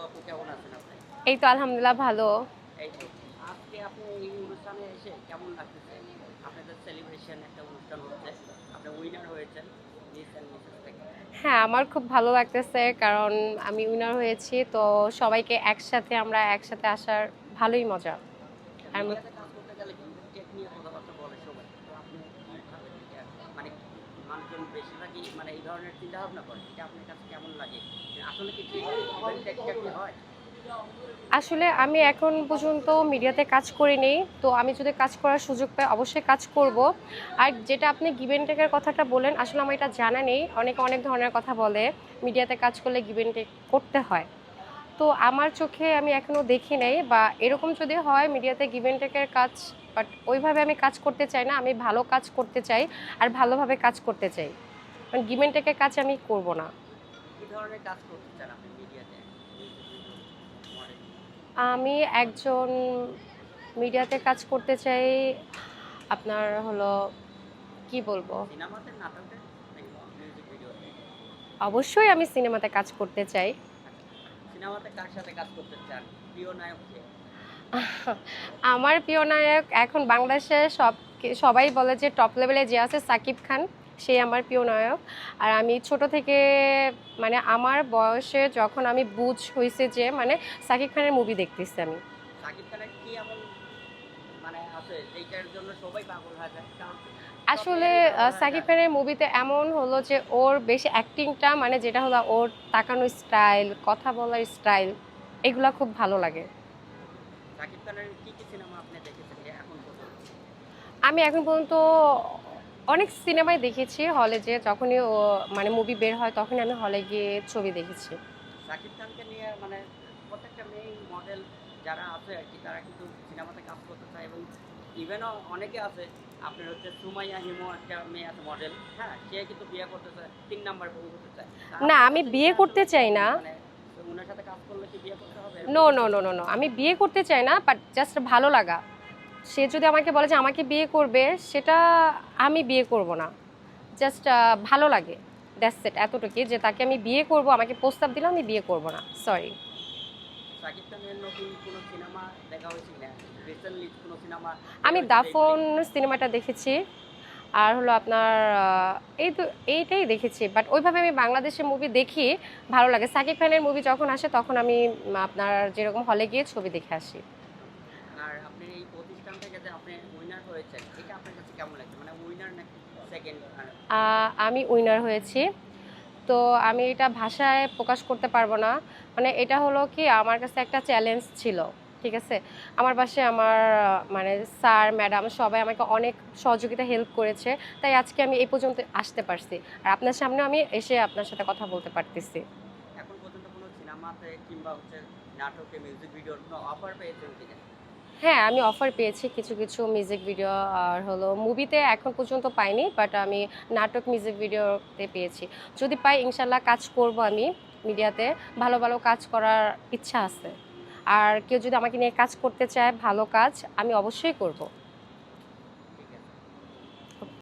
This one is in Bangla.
আপু কেমন আছেন আপনি? এই তো আলহামদুলিল্লাহ ভালো। এই তো। আজকে আপনি এই অনুষ্ঠানে এসে কেমন লাগতেছে? আপনাদের সেলিব্রেশন একটা অনুষ্ঠান হচ্ছে। আপনি উইনার হয়েছেন মিস অ্যান্ড মিসেস থেকে হ্যাঁ আমার খুব ভালো লাগতেছে কারণ আমি উইনার হয়েছি তো সবাইকে একসাথে আমরা একসাথে আসার ভালোই মজা। আমি- মিডিয়াতে কাজ করতে গেলে কিন্তু টেক নিয়ে কথাবার্তা বলে সবাই তো আপনি কীভাবে এটা মানে মানুষজন বেশিরভাগই মানে এই ধরনের চিন্তা ভাবনা করে, এটা আপনার কাছে কেমন লাগে? আসলে কি হয়? আসলে আমি এখন পর্যন্ত মিডিয়াতে কাজ করিনি, তো আমি যদি কাজ করার সুযোগ পাই অবশ্যই কাজ করব। আর যেটা আপনি গিভেন টেকের কথাটা বলেন আসলে আমার এটা জানা নেই। অনেকে অনেক ধরনের কথা বলে, মিডিয়াতে কাজ করলে গিভেন টেক করতে হয়। তো আমার চোখে আমি এখনও দেখি নাই বা এরকম যদি হয় মিডিয়াতে গিভেন টেকের কাজ বাট ওইভাবে আমি কাজ করতে চাই না আমি ভালো কাজ করতে চাই আর ভালোভাবে কাজ করতে চাই। কারণ গিভেন টেকের কাজ আমি করব না। আমি একজন মিডিয়াতে কাজ করতে চাই আপনার হলো কি বলব? অবশ্যই আমি সিনেমাতে কাজ করতে চাই। সিনেমাতে কার সাথে কাজ করতে চান? প্রিয় নায়ক কে? আমার প্রিয় নায়ক এখন বাংলাদেশে সব সবাই বলে যে টপ লেভেলে যে আছে সাকিব খান সে আমার প্রিয় নায়ক। আর আমি ছোট থেকে মানে আমার বয়সে যখন আমি বুঝ হয়েছে যে মানে সাকিব খানের মুভি দেখতেছি আমি। সাকিব খানের কি এমন মানে আছে যেটার জন্য সবাই পাগল হয়ে যায়। আসলে আহ, সাকিব খানের মুভিতে এমন হলো যে ওর বেশি অ্যাক্টিংটা মানে যেটা হলো ওর তাকানোর স্টাইল কথা বলার স্টাইল এগুলা খুব ভালো লাগে। সাকিব খানের কি কি সিনেমা আপনি দেখেছেন এখন পর্যন্ত? আমি এখন পর্যন্ত অনেক সিনেমায় দেখেছি। হলে যে যখনই ও মানে মুভি বের হয় তখনই আমি হলে গিয়ে ছবি দেখেছি। সাকিব খানকে নিয়ে মানে প্রত্যেকটা মেয়ে মডেল যারা আছে আর কি তারা কিন্তু সিনেমাতে কাজ করতে চায় এবং ইভেনও অনেকে আছে আপনার হচ্ছে সুমাইয়া হিমো একটা মেয়ে আছে মডেল হ্যাঁ সে কিন্তু বিয়ে করতে চায় তিন নাম্বার বউ হতে চায়। না, আমি বিয়ে করতে চাই না। মানে ওনার সাথে কাজ করলে কি বিয়ে করতে হবে? No no no no no আমি বিয়ে করতে চাই না বাট জাস্ট ভালো লাগা। সে যদি আমাকে বলে যে আমাকে বিয়ে করবে সেটা আমি বিয়ে করব না। জাস্ট ভালো লাগে। দ্যাটস সেট এতটুকুই যে তাকে আমি বিয়ে করব আমাকে প্রস্তাব দিলেও আমি বিয়ে করব না। সরি সাকিব খানের নতুন কোনো সিনেমা দেখা হয়েছিল? রিসেন্টলি কোনো সিনেমা? আমি দাফন সিনেমাটা দেখেছি। আর হলো আপনার এই তো এইটাই দেখেছি। বাট ওইভাবে আমি বাংলাদেশের মুভি দেখি ভালো লাগে। সাকিব খানের মুভি যখন আসে তখন আমি আপনার যেরকম হলে গিয়ে ছবি দেখে আসি। আর আপনি এই প্রতিষ্ঠান থেকে যে আপনি উইনার হয়েছেন এটা আপনার কাছে কেমন লাগছে? মানে উইনার নাকি সেকেন্ড আমি উইনার হয়েছি। তো আমি এটা ভাষায় প্রকাশ করতে পারব না। মানে এটা হলো কি, আমার কাছে একটা চ্যালেঞ্জ ছিল, ঠিক আছে? আমার পাশে আমার মানে স্যার ম্যাডাম সবাই আমাকে অনেক সহযোগিতা হেল্প করেছে, তাই আজকে আমি এই পর্যন্ত আসতে পারছি। আর আপনার সামনে আমি এসে আপনার সাথে কথা বলতে পারতেছি। এখন পর্যন্ত কোনো সিনেমাতে কিংবা হচ্ছে নাটকে মিউজিক ভিডিওর কোনো অফার পেয়েছেন কিনা? হ্যাঁ আমি অফার পেয়েছি কিছু কিছু মিউজিক ভিডিও আর হলো মুভিতে এখন পর্যন্ত পাইনি বাট আমি নাটক মিউজিক ভিডিওতে পেয়েছি। যদি পাই, ইনশাল্লাহ কাজ করব আমি মিডিয়াতে ভালো ভালো কাজ করার ইচ্ছা আছে। আর কেউ যদি আমাকে নিয়ে কাজ করতে চায়, ভালো কাজ আমি অবশ্যই করব।